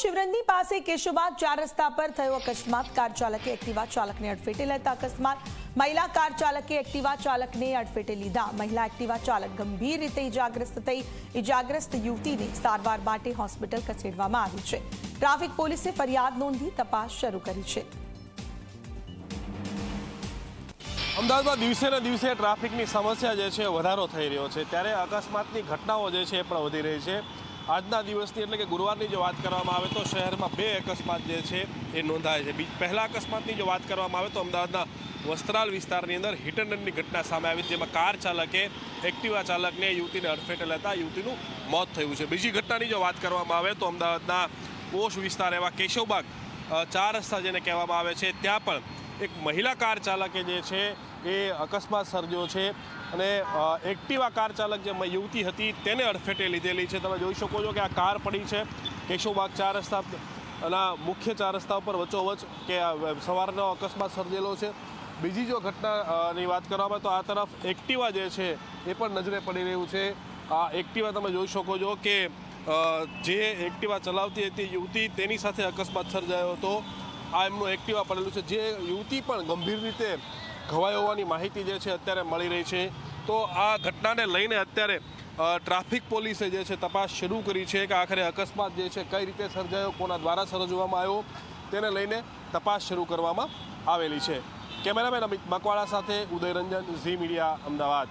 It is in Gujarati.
શિવરંજની પાસે કેશોબાગ ચાર રસ્તા પર થયો અકસ્માત. કાર ચાલકે એક્ટિવા ચાલકને અડફેટે લેતા અકસ્માત. મહિલા કાર ચાલકે એક્ટિવા ચાલકને અડફેટે લીધા. મહિલા એક્ટિવા ચાલક ગંભીર રીતે ઇજાગ્રસ્ત થઈ. ઇજાગ્રસ્ત યુવતીને સારવાર માટે હોસ્પિટલ ખસેડવામાં આવી છે. ટ્રાફિક પોલીસે ફરિયાદ નોંધી તપાસ શરૂ કરી છે. અમદાવાદમાં દિવસે ને દિવસે ટ્રાફિકની સમસ્યા જે છે, વધારો થઈ રહ્યો છે. ત્યારે અકસ્માતની ઘટનાઓ જે છે એ પણ વધી રહી છે. આજના દિવસની એટલે કે ગુરુવારની જો વાત કરવામાં આવે તો શહેરમાં બે અકસ્માત જે છે એ નોંધાય છે. બીજ, પહેલા અકસ્માતની જો વાત કરવામાં આવે તો અમદાવાદના વસ્ત્રાલ વિસ્તારની અંદર હિટ ઘટના સામે આવી જેમાં કાર ચાલકે, એક્ટિવા ચાલકને યુવતીને અડફેટે લેતા યુવતીનું મોત થયું છે. બીજી ઘટનાની જો વાત કરવામાં આવે તો અમદાવાદના પોશ વિસ્તાર એવા કેશવબાગ ચાર રસ્તા જેને કહેવામાં આવે છે, ત્યાં પણ એક મહિલા કાર ચાલકે જે છે એ અકસ્માત સર્જ્યો છે અને એક્ટિવા કાર ચાલક જે યુવતી હતી તેને અડફેટે લીધેલી છે. તમે જોઈ શકો છો કે આ કાર પડી છે કેશોબાગ ચાર રસ્તા ના મુખ્ય ચાર રસ્તા ઉપર વચ્ચોવચ કે સવારનો અકસ્માત સર્જેલો છે. બીજી જો ઘટનાની વાત કરવામાં તો આ તરફ એક્ટિવા જે છે એ પણ નજરે પડી રહ્યું છે. આ એક્ટિવા તમે જોઈ શકો છો કે જે એક્ટિવા ચલાવતી હતી યુવતી તેની સાથે અકસ્માત સર્જાયો હતો. આ એમનું એક્ટિવા પડેલું છે. જે યુવતી પણ ગંભીર રીતે ઘવાઈ હોવાની માહિતી જે છે અત્યારે મળી રહી છે. તો આ ઘટનાને લઈને અત્યારે ટ્રાફિક પોલીસે જે છે તપાસ શરૂ કરી છે કે આખરે અકસ્માત જે છે કઈ રીતે સર્જાયો, કોના દ્વારા સર્જવામાં આવ્યો, તેને લઈને તપાસ શરૂ કરવામાં આવેલી છે. કેમેરામેન અમિત મકવાળા સાથે ઉદયરંજન, ઝી મીડિયા, અમદાવાદ.